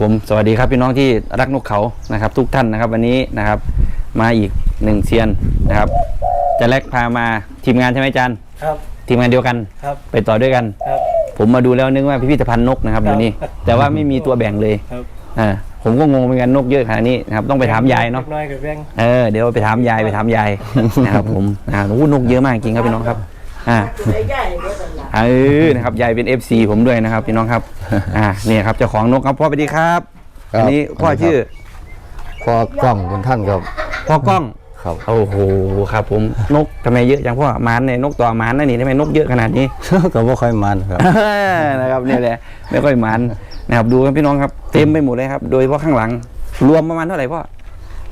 ครับผมสวัสดีครับพี่น้องที่รักนกเขานะครับ ทุกท่านนะครับ วันนี้นะครับ มาอีกหนึ่งเซียนนะครับจะแลกพามาทีมงานใช่ไหมอาจารย์ครับ ทีมงานเดียวกันครับไปต่อด้วยกันครับ ผมมาดูแล้วนึกว่าพิพิธภัณฑ์นกนะครับครัเดี๋บยวนี้แต่ว่าไม่มีตัวแบ่งเลยครับอ่าผมก็งงเหมือนกันนกเยอะขนาดนี้นะครับต้องไปถามยายเนาะล็กน้อยกับแบงเออเดี๋ยวไปถามยายไปถามยายนะครับผมอ่าโอ้โหนกเยอะมากจริงครับพี่น้องครับอ่า ใหญ่ๆก็ตลาดเออนะครับยายเป็น FC ผมด้วยนะครับพี่น้องครับ อ่าเนี่ยครับเจ้าของนกครับพ่อสวัสดีครับครับอันนี้พ่อสวัสดีครับ ชื่อพอกล้องบนท่านครับ พ่อกล้องครับ โอ้โหครับ ผมนกทำไมเยอะจังพ่อมานเนี่ยนกตัวมานนั่นนี่ทำไมนกเยอะขนาดนี้ ก็บ่ค่อยมันครับ นะครับนี่แหละไม่ค่อยมันนะครับดูครับพี่น้องครับเต็มไปหมดเลยครับ โดยเฉพาะข้างหลัง รวมประมาณเท่าไหร่พ่อ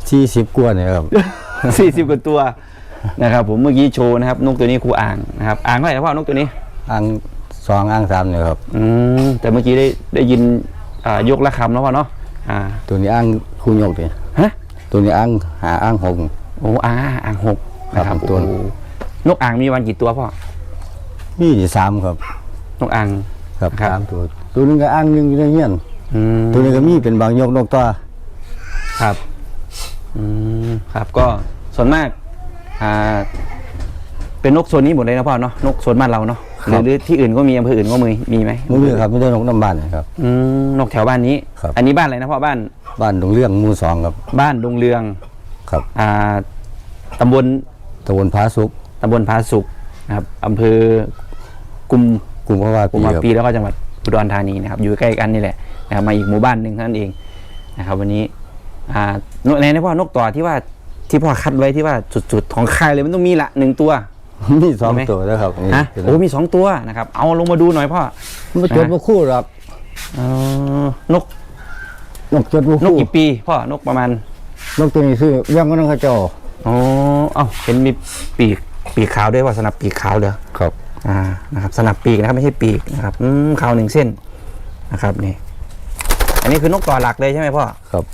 ที่สิบกว่าเนี่ยครับ สี่สิบกว่าตัวนะครับผมเมื่อกี้โชว์นะครับนกตัวนี้ครูอ่างนะครับอ่างเท่าไหร่นะพ่อนกตัวนี้ อ่างสองอ่างสามเนี่ยครับอืมแต่เมื่อกี้ได้ได้ยินอ่ายกระคำแล้วพ่อเนาะอ่าตัวนี้อ่างคู่ยกเนี่ยฮะตัวนี้อ่างหาอ่างหกโอ้อ่าอ่างหกนะครับครับตัว โอ้โหนกอ่างมีวันกี่ตัวพ่อมีสามครับนกอ่าง ครับครับ สามตัวตัวนึงก็อ่างหนึงอยู่ในเงี้ยนอืมตัวนี้ก็มีเป็นบางยกนกตัวครับอืมครับก็ส่วนมากอ่าเป็นนกโซนนี้หมดเลยนะพ่อเนาะนกโซนบ้านเราเนาะ หรือหรือที่อื่นก็มีอำเภออื่นก็มีมีไหมไม่มีครับไม่ได้นกน้ำบ้านนะครับ อืมนกแถวบ้านนี้ ครับ อันนี้บ้านอะไรนะพ่อบ้านบ้านดงเรื่องหมู่สองครับบ้านดงเรืองครับอ่าตำบลตะวนผาสุกตำบลพาสุกนะครับอำเภอกุมกลุ่มพระวากุปีมภาครับ ปีแล้วก็จังหวัดอุดรธานีนะครับอยู่ใกล้กันนี่แหละนะครับมาอีกหมู่บ้านหนึ่งเท่านั้นเองนะครับ วันนี้อ่านกในนะพ่อนกต่อที่ว่าที่พ่อคัดไว้ที่ว่าสุดๆของค่ายเลยมันต้องมีละหนึ่งตัว มีสองมีไหมตัวแล้วครับนี่ฮะโอ้มีสองตัวนะครับ เอาลงมาดูหน่อยพ่อมันจดบ่คู่หรอกเออนกนกจดบ่นกคู่กี่ปีพ่อนกประมาณนกตัวนี้ซื้อเรื่องก็ต้องเขาเจ้าอ๋อเอ้าเห็นมีปีกปีกขาวด้วยว่าสนับปีกขาวเด้อครับ อ่านะครับสนับปีกนะครับไม่ใช่ปีกนะครับอืมขาวหนึ่งเส้นนะครับนี่ อันนี้คือนกต่อหลักเลยใช่ไหมพ่อครับ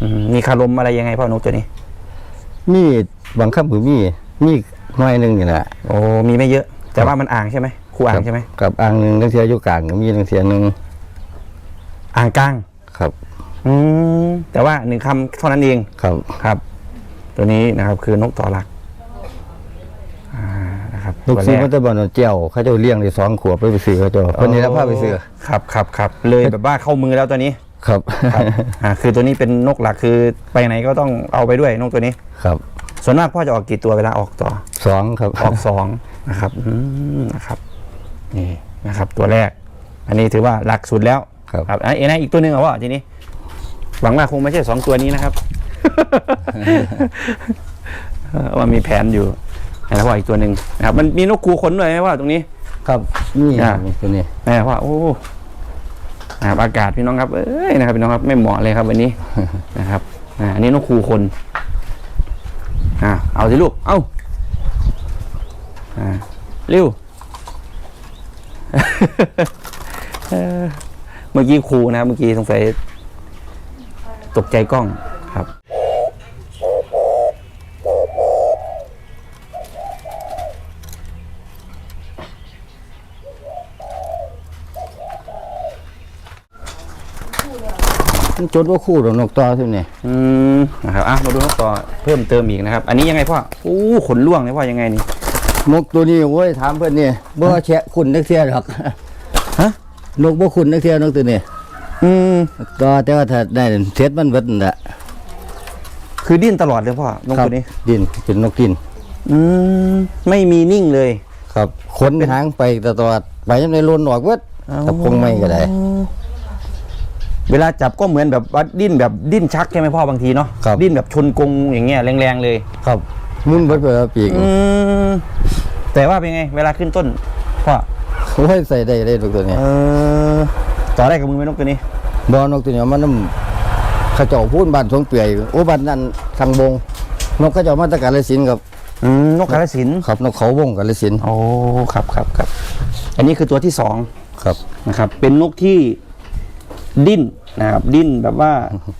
อืมมีคารมอะไรยังไงพ่อนกตัวนี้ มีบางคำคือมี มีหน่อยหนึงนี่แหละโอ้มีไม่เยอะ แต่ว่ามันอ่างใช่ไหมคู่อ่างใช่ไหมกับอ่างหนึ่งนักเทียอยู่กลางก็มีนักเทียหนึ่งอ่างกลางครับอืมแต่ว่าหนึ่งคำเท่านั้นเอง ครับครับ ตัวนี้นะครับคือนกต่อหลักอ่านะครับลูกตัวซื้อแรมาแตะบอนเจียวเขาเจะเลี้ยงได้สองขวบไปไปซื้อเขาเจ้าคนนี้แล้วพาไปซื้อครับครับครับเลยแบบว่าเข้ามือแล้วตัวนี้ครับ ครับอ่าคือตัวนี้เป็นนกหลักคือไปไหนก็ต้องเอาไปด้วยนกตัวนี้ ครับ ส่วนมากพ่อจะออกกี่ตัวเวลาออกต่อสองครับออกสองนะครับอืมนะครับนี่นะครับ ตัวแรก อันนี้ถือว่าหลักสุดแล้วครับครับอะเอ็นะอีกตัวหนึ่งเหรอวะทีนี้ หวังว่าคงไม่ใช่สองตัวนี้นะครับเออว่ามีแผนอยู่แล้วว่าอีกตัวหนึ่งนะครับ มันมีนกคูขนด้วยไหมว่าตรงนี้ ครับนี่อ่าตัวนี้แม่ว่าโอ้นะครับอากาศพี่น้องครับเอ้ยนะครับพี่น้องครับไม่เหมาะเลยครับวันนี้นะครับอ่าอันนี้นกคูคน อ่าเอาสิลูก เอาอ่าเร็วเมื่อกี้ครูนะครับเมื่อกี้สงสัยตกใจกล้อง มันจดว่าคู่ดอกนกต่อที่นี่อืมนะครับอะมาดูนกต่อเพิ่มเติมอีกนะครับ อันนี้ยังไงพ่ออู้ขนล่วงเลยพ่อยังไงนี่นกตัวนี้โว้ยถามเพื่อนนี่บ่แชะคุณนักเทียหรอกฮะนกบ่คุณนักเทียนกตัวนี้อืมก็แต่ว่าถ้าได้เสร็จมันเบิดนั่นแหละคือดิ้นตลอดเลยพ่อนกครับตัวนี้ดินเป็นนกกินอืมไม่มีนิ่งเลย ครับขนหางไปตลอดไปยังในลนออกเบิดถ้าพงไม่ก็ได้ เวลาจับก็เหมือนแบบว่าดิ้นแบบดิ้นชักใช่ไหมพ่อบางทีเนาะครับ ดิ้นแบบชนกรงอย่างเงี้ยแรงๆเลยครับมุนเบิดไปแล้วปีกอืมแต่ว่าเป็นไง เวลาขึ้นต้นพ่อโอ้ยใส่ได้ได้นกตัวนี้เออต่อได้กับมือไหมนกตัวนี้บ่นกตัวนี้มันน้ำเขาเจ้าพูนบ้านทงเปื่อยโอ้บ้านนั้นทางบงนกเขาเจ้ามาตรการละสินธุ์ครับอืมนกกาลสินธุ์ครับนกเขาวงกาละสินธุ์โอ้ครับครับครับ อันนี้คือตัวที่สองครับนะครับ เป็นนกที่ ดิ้นนะครับดิ้นแบบว่า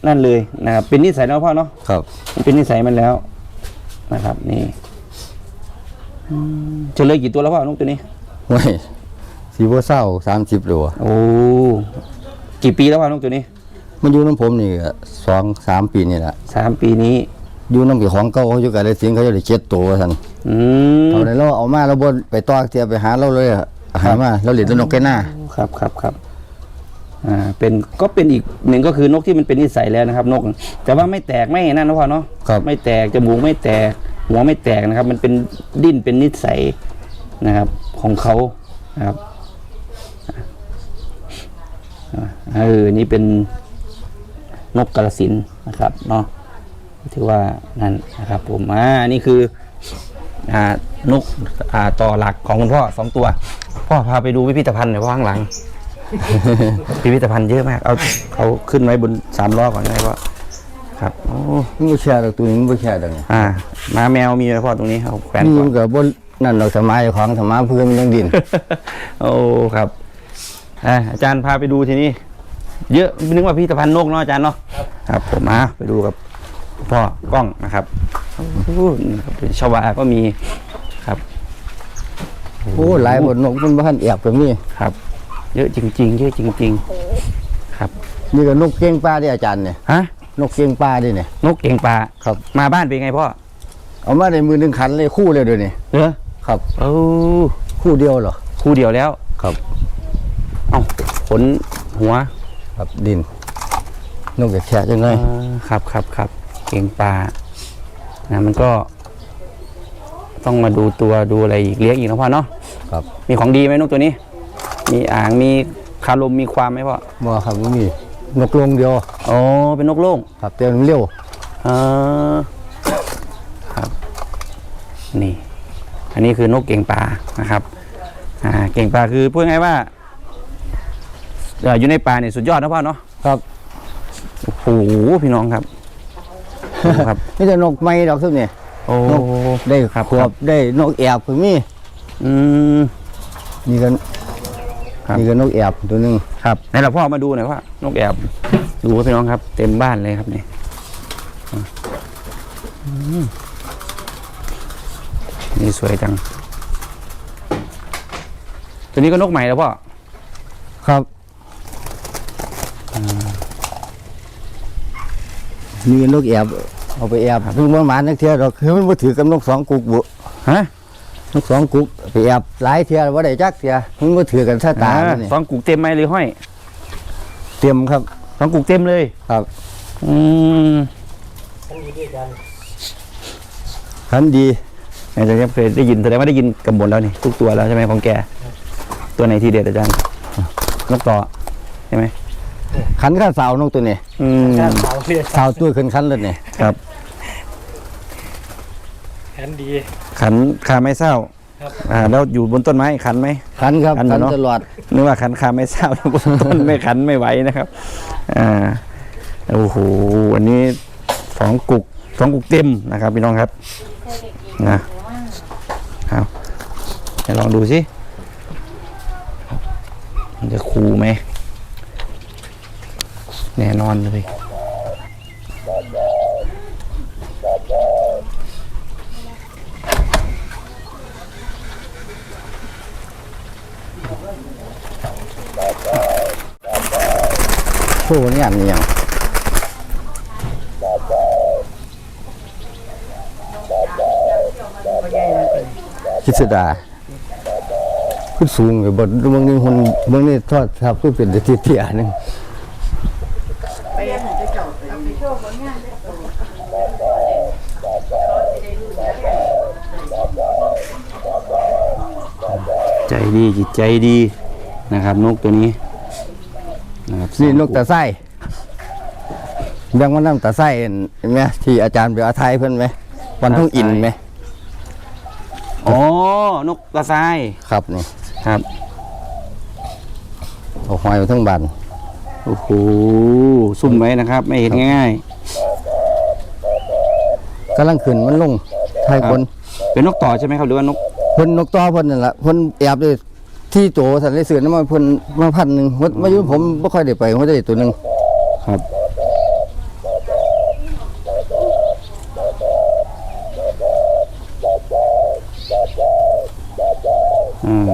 นั่นเลยนะครับเป็นนิสัยแล้วพ่อเนาะครับ มันเป็นนิสัยมันแล้วนะครับ นี่อืมเฉลยกี่ตัวแล้วพ่อนกตัวนี้เว้ยสีบ่เศร้า30ตัวโอ้กี่ปีแล้ววะนกตัวนี้มันอยู่น้ำผมนี่ก็สองสามปีนี่แหละสามปีนี้ อยู่น้ำกี่ของเก่าเขาอยู่กับได้สิงเขาจะได้เจ็ดตัวท่าซั่นอืม เอาได้เราเอามาเราบนไปต่อเทียไปหาเราเลยอะหามาเราเหลียญนกแก่หน้า ครับครับครับ อ่าเป็นก็เป็นอีกหนึ่งก็คือนกที่มันเป็นนิสัยแล้วนะครับ นก แต่ว่าไม่แตกไม่นั่นนะพ่อเนาะครับ ไม่แตกจมูกไม่แตก หัวไม่แตกนะครับ มันเป็นดิ้นเป็นนิสัยนะครับ ของเขานะครับอ่าเออนี่เป็นนกกระสินธุ์นะครับเนาะถือว่านั่นนะครับ ผมอ่านี่คือ อ่านกอ่าต่อหลักของคุณพ่อสองตัว พ่อพาไปดูพิพิธภัณฑ์หน่อยพ่อข้างหลัง พิพิธภัณฑ์เยอะมาก เอาเอาขึ้นไว้บนสามล้อก่อนได้พ่อครับโอ้มันบ่แช่ดอกตัวนี้มันบ่แช่ดอกนี่อ่าหมาแมวมีไหมพ่อตรงนี้เอาแขวนนี่ก่อมันนก็บ่นั่นดอกสมัยของสมัยเพื่อนมันยังดิน โอ้ครับอ่าอาจารย์พาไปดูทีนี้ เยอะนึกว่าพิพิธภัณฑ์นกเนาะอาจารย์เนาะครับผมอะไปดูกับพ่อกล้องนะครับโอ้โหนี่ครับชวาก็มีครับ โอ้หลายบนนกมันบ่ทันแอบก็มีครับ เยอะจริง ๆ เยอะจริง ๆ ครับ นี่ก็นกเก้งปลาที่อาจารย์เนี่ยฮะ นกเก้งปลาดิเนี่ย นกเก่งปลาครับ มาบ้านเป็นไงพ่อเอามาในมือหนึงขันเลยคู่เลยเดี๋ยวนี้เหรอครับโอ้คู่เดียวเหรอคู่เดียวแล้ว ครับเอ้าขนหัวครับดิน นกแฉะจังเลยอ่าครับครับครับเก่งปลานะมันก็ ต้องมาดูตัวดูอะไรอีกเลี้ยงอีกนะพ่อเนาะครับ มีของดีไหมนกตัวนี้ มีอ่างมีคารมมีความไหมพ่อบ่ครับบ่มีนกลงเดียวอ๋อเป็นนกโล่งครับแต่มันเร็วอ่าครับ นี่ อันนี้คือนกเก่งปลานะครับ อ่าเก่งปลาคือพูดง่ายๆว่าเอ่ออยู่ในป่าเนี่ยสุดยอดนะพ่อเนาะครับโอ้โหพี่น้องครับดูครับนี่จะนกไม้ดอกทุกนี่โอ้นกได้ครับขวบได้นกแอบก็มีอืมนี่ก็ ครับ นี่ก็นกแอบตัวหนึงครับไหนเราพ่อมาดูหน่อยว่านกแอบดูครับพี่น้องครับ เต็มบ้านเลยครับนี่อืมนี่สวยจัง ตัวนี้ก็นกใหม่แล้วพ่อครับ นี่ก็นกแอบเอาไปแอบเพิ่งมาหมานักเที่ยวดอกคือมันบ่ถือกับนกสองกุกบุฮะ นกสองกุกไปแอบหลายเที่ยวว่าได้จักเที่ยมันบ่ถือกันซะตาอ่าเนี่ยสองกุกเต็มไหมหรือห้อย เตรียมครับสองกุกเต็มเลยครับอืมคันดีอาจารย์เคยได้ยินแสดงว่าได้ยินกันหมดแล้วนี่ทุกตัวแล้วใช่ไหมของแก ตัวไหนทีเด็ดอาจารย์นกต่อใช่ไหมคันข้าสาวนกตัวนี้อืมการเผาเนี่ยสาวตัวขึ้นคันเลยนี่ครับ แผนดี ขันคาไม่เศร้าครับ อ่าแล้วอยู่บนต้นไม้ขันไหมคันครับคันคันเนอะ ตลอด นึกว่าขันคาไม่เศร้า บนต้นไม่ขันไม่ไหวนะครับ อ่าโอ้โหวันนี้สองกุกสองกุกเต็มนะครับพี่น้องครับนะครับจะลองดูสิมันจะคูไหมแน่นอนเลย โชว์งานนี่ยังคิดสดาขึ้นสูงอยู่บเมืองนี้คนเมืองนี้ทอดครับคือเป็นเทียเทียหนึงใจดีจิตใจดีนะครับนกตัวนี้ นะครับนี่นกตาไส้ยังว่าน้ำตาไส้เห็นไหมที่อาจารย์ไปอาไทยเพิ่นไหมวันทุ่งอินไหมอ๋อนกกระซายครับนี่ครับเอาหอยมาทั้งบันโอ้โหซุ่มไว้นะครับ ไม่เห็นง่ายกำลังขึ้นมันลงไทยคนๆเป็นนกต่อใช่ไหมครับหรือว่านกเพิ่นนกต่อเพิ่นนั่นล่ะเพิ่นแอบเลย ที่โตสันได้ซื้อน้ำมันเพิ่นมาพันหนึ่งมามาอยู่ผมบ่ค่อยได้ไปผมได้ตัวหนึงครับอืม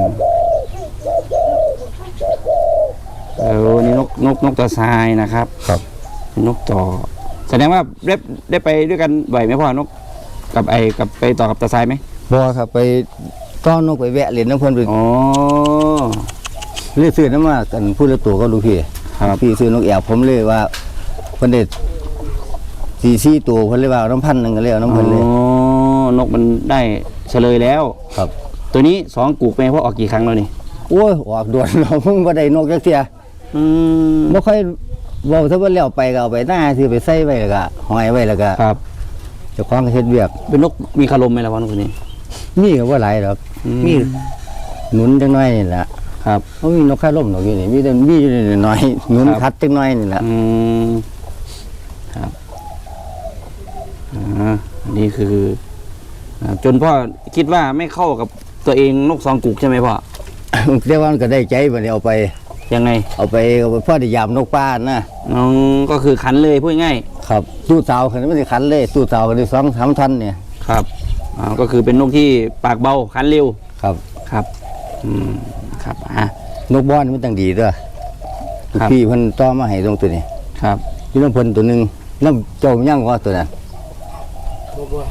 เออนี่นกนนกนกต่อทรายนะครับ ครับนกต่อ แสดงว่าได้ได้ไปด้วยกันบ่อยไหมพ่อนก กับไอกับไปต่อกับตาทรายไหมบ่ครับไป ต้อนนกไปแวะเล่นน้ำเพิ่นไปอ๋อเรียกซื้อน้ำมากันพูดละตัวก็ลูกพี่ครับพี่ซื้อนกแอบผมเลยว่าเพิ่นได้สี่สี่ตัวเพิ่นเลยว่าเอาน้ำพันหนึ่งก็เลยเอาน้ำเพิ่นเลยอ๋อนกมันได้เฉลยแล้ว ครับ ตัวนี้สองกุกไปพ่อออกกี่ครั้งแล้วนี่โอ้ยออกด่วนเราเพิ่งบ่ได้นกจักเที่ยอืมบ่ค่อยเว้าถ้าว่าแล้วไปก็เอาไปหน้าที่ไปใส่ไว้แล้วก็ห้อยไว้แล้วก็ครับเจ้าของก็เฮ็ดเวียกเป็นนกมีคารมไหมล่ะพ่อนกตัวนี้ มีก็บ่หลายดอกอืมมีหนุนจังน้อยนี่แหละครับบ่มีนกค่าล่มดอกอยู่นี่มีแต่มีอยู่นี่น้อยหนุนครับคัดจังน้อยนี่แหละอืมครับอ่าอันนี้คืออ่าจนพ่อคิดว่าไม่เข้ากับตัวเองนกสองกุกใช่ไหมพ่อแต่ว่ามันก็ได้ใจบัดนี้เอาไป ยังไงเอาไปเอาไปพ่อได้ยามนกป้านะน้องก็คือขันเลยพูดง่ายครับตู้เตาคันนี้ไม่ได้คันเลยตู้เตาคันนี้สองสามทันเนี่ยครับ อ่าก็คือเป็นนกที่ปากเบาขันเร็วครับครับอืมครับอะ นกบ้อนมันตั้งดีเด้อครับ พี่เพิ่นต่อมาให้ตรงตัวนี้ครับอยู่น้ำเพิ่นตัวหนึงน้ำเจ้าย่างว่าตัวนั้นบัวบัว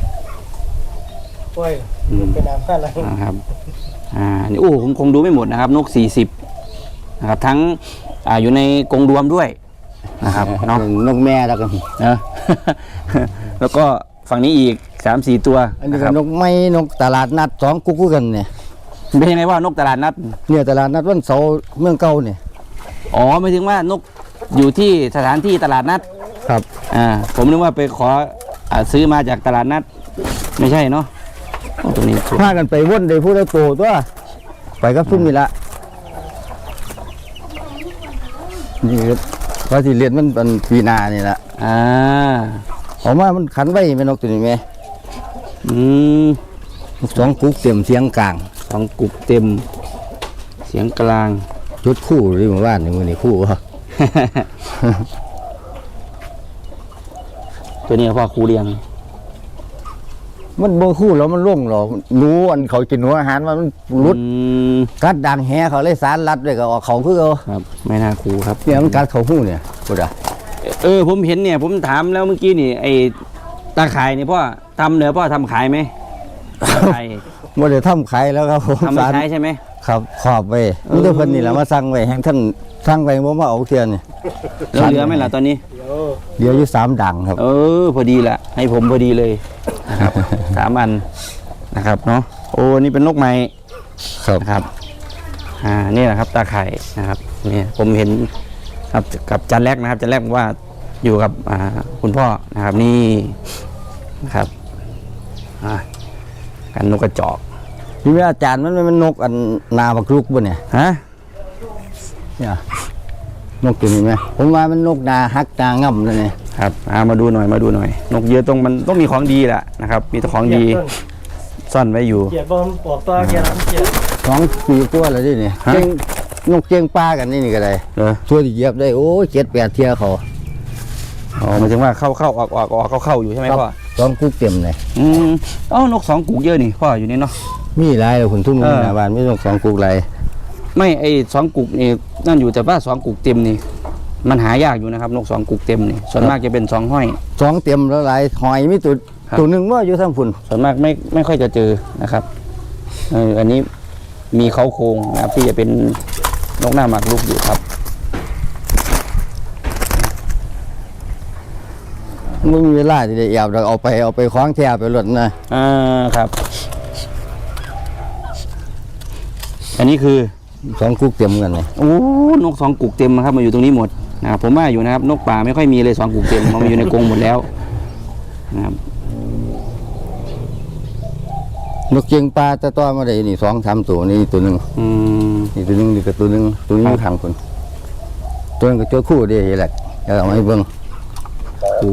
โอ้ยอืมเป็นน้ำข้าอะไรนะครับอ่านี่โอ้ผมคงดูไม่หมดนะครับ นกสี่สิบนะครับทั้งอ่าอยู่ในกรงรวมด้วยนะครับเนาะ นกแม่แล้วกันนะแล้วก็ฝั่งนี้อีก สามสี่ตัวอันนี้นะคก็รับนกไม้นกตลาดนัดสองกุ๊กคู่กันเนี่ยเป็นยังไงว่านกตลาดนัด เนี่ยตลาดนัดวันเสาร์เมืองเก่าเนี่ยอ๋อหมายถึงว่านกอยู่ที่สถานที่ตลาดนัดครับอ่าผมนึกว่าไปขออาซื้อมาจากตลาดนัด ไม่ใช่เนาะโอ้ตัวนี้สวยพากันไปว่นได้พูดแล้วโตตัวไปกับซุ่มนี่ละนี่ว่าที่เรียนมันเป็นปีหนานี่ละอ่าออกมามันขันไว้แม่นกตัวนี้แม่ อืมนกสองกุ๊กเต็มเสียงกลาง สองกุกเต็ม เสียงกลาง จุดคู่หรือหมู่บ้านนี่มือนี่คู่วะตัวนี้พ่อครูเรียง มันบ่คู่แล้วมันล่งหรอกหนูอันเขากินหัวอาหารมันรุดอืมกัดดังแหเขาเลยสารรัดเลยก็ออกเขาคือเอาครับไม่น่าครูครับเนี่ยมันกัดเขาหู้เนี่ยกูด่าเออผมเห็นเนี่ย ผมถามแล้วเมื่อกี้นี่ไอ้ ตาขายเนี่ยพ่อทำเหนือพ่อทำขายไหมตาขายบ่ได้ทำขายแล้วครับผมทำไม่สารใช้ใช่ไหม ครับขอบไว้มันจะเพิ่นนี่แหละมาสั่งไว้แห่งท่านสั่งไว้บ่มาเอาเทียนนี่แล้วเหลือไหมล่ะตอนนี้เดี๋ยวเดี๋ยวอยู่สามดังครับ เออ พอดีละให้ผมพอดีเลยนะครับ สามอันนะครับเนาะโอ้นี่เป็นนกไม้ครับนะครับ อ่านี่แหละครับตาไข่นะครับเนี่ยผมเห็นครับกับจันแรกนะครับจันแรกบอกว่าอยู่กับอ่าคุณพ่อนะครับนี่นะ ครับอ่ากันนกกระจอกนี่แม่อาจารย์มันมันนกอันนาบักลุกบ่เนี่ยฮะเนี่ยนกตัวนี้ไหมผมว่ามันนกนาฮักนาง่ำนั่นนี่ครับอ่ามาดูหน่อยมาดูหน่อย นกเยอะตรงมันต้องมีของดีแหละนะครับ มีแต่ของดีซ่อนไว้อยู่เกียรติบอลบอกตัวเกียรติเกียรติสองปีกว่าแล้วดิเนี่ยฮะเจียงนกเจียงปลากันนี่นี่ก็ได้เออช่วยเหยียบได้โอ้เจ็ดแปดเที่ยเขาอ๋อหมายถึงว่าเข้าเข้าออกออกออกเข้าเข้าอยู่ใช่ไหมพ่อ สองกุ๊กเต็มเลยอืมเอ้านกสองกุกเยอะนี่พ่ออยู่นี่เนาะ มีหลายเลยคุณทุ่มเออหน้าบ้านไม่ต้องสองกุ๊กไรไม่ไอสองกุกนี่นั่นอยู่แต่ว่าสองกุกเต็มนี่ มันหายากอยู่นะครับนกสองกุกเต็มนี่ส่วนมากจะเป็นสองห้อย สองเต็มแล้วหลายหอยมีตัวครับ ตัวหนึ่งว่าอยู่ทั้งฝุ่นส่วนมากไม่ไม่ค่อยจะเจอนะครับเอออันนี้มีเขาโครงนะครับที่จะเป็นนกหน้าหมากลูกอยู่ครับ ไม่มีเวลาที่จะแอบเราเอาไปเอาไปคล้องแทไปหลดนะอ่าครับ อันนี้คือสองกุ๊กเต็มกันเลยโอ้นกสองกุกเต็มนะครับมาอยู่ตรงนี้หมดนะครับผมว่าอยู่นะครับ นกป่าไม่ค่อยมีเลยสองกุกเต็มมันมาอยู่ในกรงหมดแล้วนะครับนกเจียงปลาตะต้อมาได้นี่สองสามตัวนี่ตัวหนึ่งอืมนี่ตัวหนึ่งนี่ก็ตัวหนึ่งตัวนี้อยู่ข้างคนตัวนึงก็เจอคู่เดียวแหละเอามาให้เบิ่งดู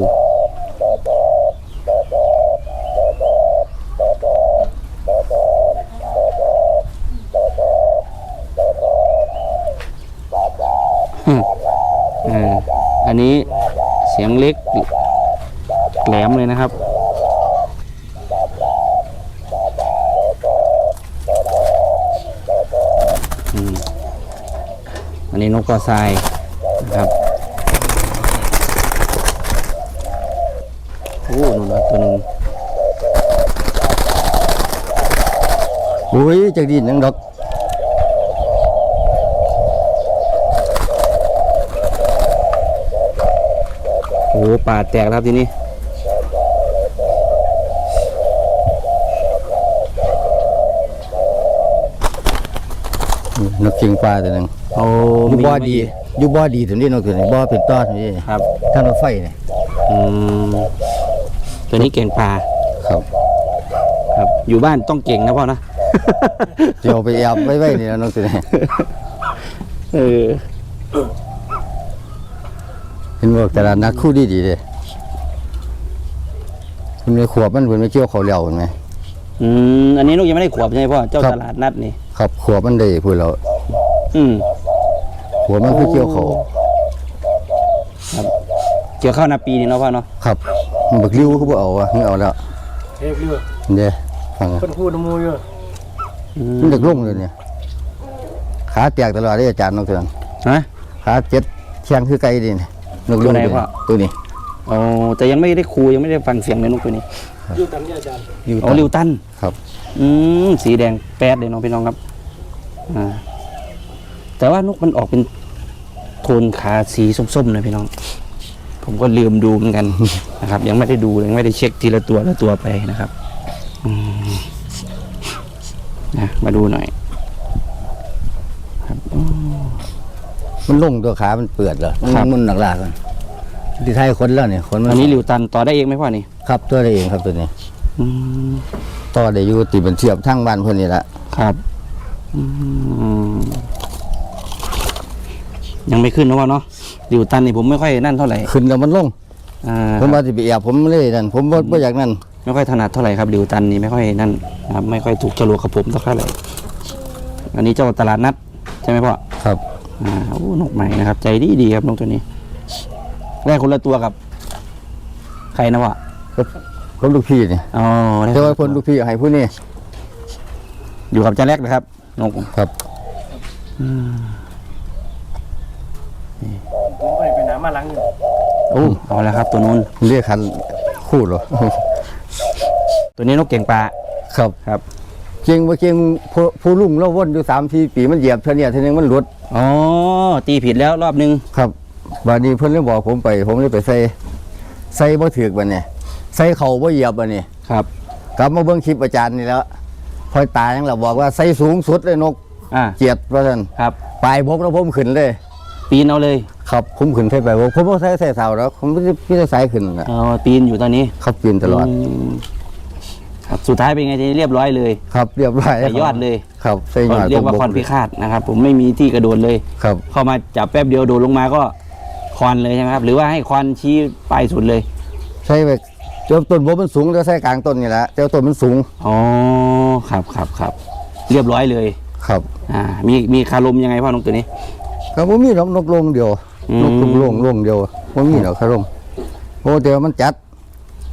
เอออั นนี้เสียงเล็กแหลมเลยนะครับ อันนี้นกกระทรายครับโอ้นู่นะตัวนึงโอ้ยจากดินยังดอก อ้ป่าแตกแล้วครับทีนี้นกเชียงปลาตัวหนึงโอ้อยู่บ่อดีอยู่บ่อดีถึงนี้นกตัวนี้บ่อเป็นต้อนนี่ครับทางรถไฟเนี่ยอืมตัวนี้เก่งป่าครับ ครับ อยู่บ้านต้องเก่งนะพ่อนะเดี๋ยวไปแอบไว้ไว้นี่นะนกตัวนี้เออ เห็นบอกแต่ละนักคู่ดีดีๆเลยคุณไม่ขวบมันคุณไม่เกี่ยวเขาเหลียวเห็นไหมอืมอันนี้ลูกยังไม่ได้ขวบใช่ไหมพ่อเจ้าครับตลาดนัดนี่ครับขวบมันได้พูดเราอืมขวบมันคือเกี่ยวเขาเกี่ยวข้าวนาปีนี่เนาะพ่อเนาะครับมันบักริ้วเขาบอกเอาวะไม่เอาแล้วเฮ้ยพี่เด้ฟังคนพูดน้ำมูอยู่อืมมันเด็กลงเลยเนี่ยขาแตกตลอดเลยอาจารย์นกเถื่อนฮะขาเจ็ดเชียงคือไก่ดิเนี่ย นกลตัวงไหนเลยพ่อ ตัวนี้โอ้แต่ยังไม่ได้ครูยังไม่ได้ฟังเสียงเลยนกตัวนี้อยู่กันเนี่ยอาจารย์อยู่โอ้ลิวตันครับ อืมสีแดงแป๊ดเลยน้องพี่น้องครับ อ่า แต่ว่านกมันออกเป็นโทนขาสีส้มๆเลยพี่น้อง ผมก็ลืมดูเหมือนกันนะครับ ยังไม่ได้ดูยังไม่ได้เช็คทีละตัวละตัวไปนะครับ อืมนะมาดูหน่อย ครับอืม มันลงตัวขามันเปื่อยเหรอมันครับมันหนักหลากอะที่ไทยคนแล้วเนี่ยคนมันอันนี้ลิวตันต่อได้เองไหมพ่อนี่ครับตัวได้เองครับตัวนี้อืมต่อได้อยู่ติเป็นเทียบทั้งบ้านเพื่อนนี่ละครับอืมยังไม่ขึ้นนะว่าเนาะลิวตันนี่ผมไม่ค่อยนั่นเท่าไหร่ขึ้นแล้วมันลงอ่าผมว่าสิไปแอบผมไม่ได้นั่นผมบ่บ่อยากนั่นไม่ค่อยถนัดเท่าไหร่ครับลิวตันนี่ไม่ค่อยนั่นนะครับไม่ค่อยถูกจรวดกับผมเท่าไหร่อันนี้เจ้าตลาดนัดใช่ไหมพ่อครับ อ่าโอ้นกใหม่นะครับ ใจดีดีครับนกตัวนี้แรกคนละตัวกับ ใครนะวะคนลูกพี่นี่อ๋อได้แต่ว่าคนลูกพี่ให้ผู้นี้อยู่กับอาจารย์แรกนะครับนกครับผมไปไปน้ำมาล้างอยู่โอ้เอาแล้วครับ ตัวนู้นเรียกคันคู่เหรอตัวนี้นกเก่งปลาครับครับ เก่งบ่เก่งผู้ผู้ลุงเราวนอยู่3 4ปีมันเหยียบเท่านี้เท่านึงมันหลุดอ๋อตีผิดแล้วรอบนึงครับบัดนี้เพิ่นเลยบอกผมไป ผมเลยไปใส่ใส่บ่ถูกบัดนี้ใส่เข่าบ่เหยียบบัดนี้ครับ กลับมาเบิ่งคลิปอาจารย์นี่แล้วพอยตายังเราบอกว่าใส่สูงสุดเลยนกอ่าเจียดว่าซั่นครับ ปลายบกแล้วผมขึ้นเลย ปีนเอาเลยครับผมขึ้นใส่ไปบกผมบ่ใส่ใส่เสาแล้วผมไม่ได้ไม่ได้สายขึ้นนะอ๋อปีนอยู่ตอนนี้ ครับปีนตลอด ม ครับสุดท้ายเป็นไงทีนี้เรียบร้อยเลยครับเรียบร้อยใส่ยอดเลยครับใส่ยอดเรียกว่าบคอนพิฆาตนะครับ ผมไม่มีที่กระโดดเลยครับเข้ามาจับแป๊บเดียวโดดลงมาก็คอนเลยใช่ไหมครับ หรือว่าให้คอนชี้ปลายสุดเลย ใช่ไปเจ้าต้นบกมันสูงแล้วใส่กลางต้นนี่แหละเจ้าต้นมันสูงอ๋อครับครับครับเรียบร้อยเลยครับอ่ามีมีคารมยังไงพ่อนกตัวนี้ก็บ่มีดอกนกลงเดียวอืมนกลงลงลงเดียวบ่มีดอกครับลงโอ้เดี๋ยวมันจัด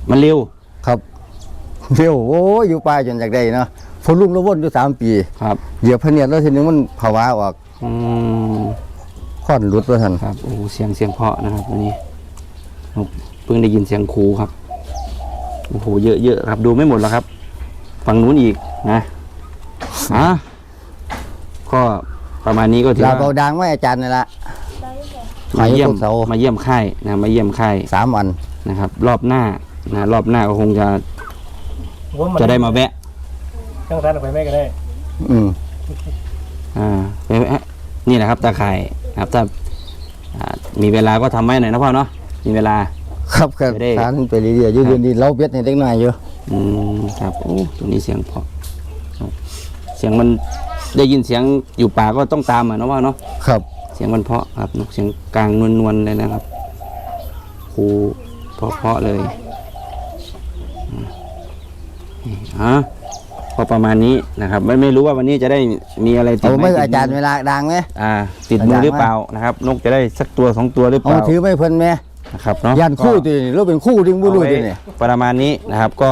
มันเร็วครับ เร็วโอ้ยอยู่ป่าจนอยากได้เนาะฝนลุงระวนอยู่สามปีครับเหยียบพะเนียดแล้วทีนึงมันภาวะออกอืมค่อนหลุดว่าท่านครับโอ้เสียงเสียงเพราะนะครับวันนี้นกเพิ่งได้ยินเสียงครูครับโอ้โหเยอะเยอะครับ ดูไม่หมดแล้วครับ ฝั่งนู้นอีกนะอะก็ประมาณนี้ก็ถือลาว่า เบาดังไว้อาจารย์นี่ละมาเยี่ยมขายต้นเสามาเยี่ยมค่ายนะมาเยี่ยมค่ายสามวันนะครับ รอบหน้านะรอบหน้าก็คงจะ ผมมันจะได้มาแวะตั้งท่านไปไม่ก็ได้อืมอ่าไปแวะนี่แหละครับ ตาข่ายนะครับถ้าอ่ามีเวลาก็ทำไว้หน่อยนะพ่อเนาะมีเวลา ครับครับจะได้ ทานไปเรื่อยๆอยู่เดือนนี้เราเบ็ดให้เด็กน้อยอยู่อืมครับโอ้ตัวนี้เสียงเพราะครับเสียงมันได้ยินเสียงอยู่ป่าก็ต้องตามอะเนาะว่าเนาะครับ เสียงมันเพราะครับนกเสียงกลางนวลๆเลยนะครับครูเพราะๆเลยอืมนี่ ฮะก็ประมาณนี้นะครับ ไม่ไม่รู้ว่าวันนี้จะได้มีอะไรติดเอาไหมไม่ติดอาจารย์เวลาดังไหม อ่า ติดมือหรือเปล่านะครับ นกจะได้สักตัวสองตัวหรือเปเอาล่าถือไม่เพิ่นแม่นะครับเนาะยันคู่ตีเราเป็นคู่ที่บ่รู้ตีนี่ประมาณนี้นะครับก็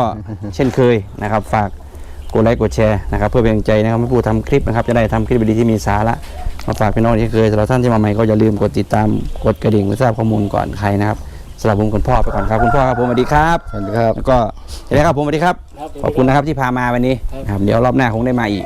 เช่นเคยนะครับ ฝากกดไลค์กดแชร์นะครับ เพื่อเป็นกำลังใจนะครับให้ผู้ทำคลิปนะครับ จะได้ทำคลิปดีๆที่มีสาระมาฝากพี่น้องที่เคยสำหรับท่านที่มาใหม่ก็อย่าลืมกดติดตามกดกระดิ่งเพื่อทราบข้อมูลก่อนใครนะครับ สำหรับผมคุณพ่อไปก่อนครับคุณพ่อครับผมสวัสดีครับสวัสดีครับแล้วก็เดี๋ยวนะครับผมสวัสดีครับครับ ขอบคุณนะครับที่พามาวันนี้นะครับเดี๋ยวรอบหน้าคงได้มาอีก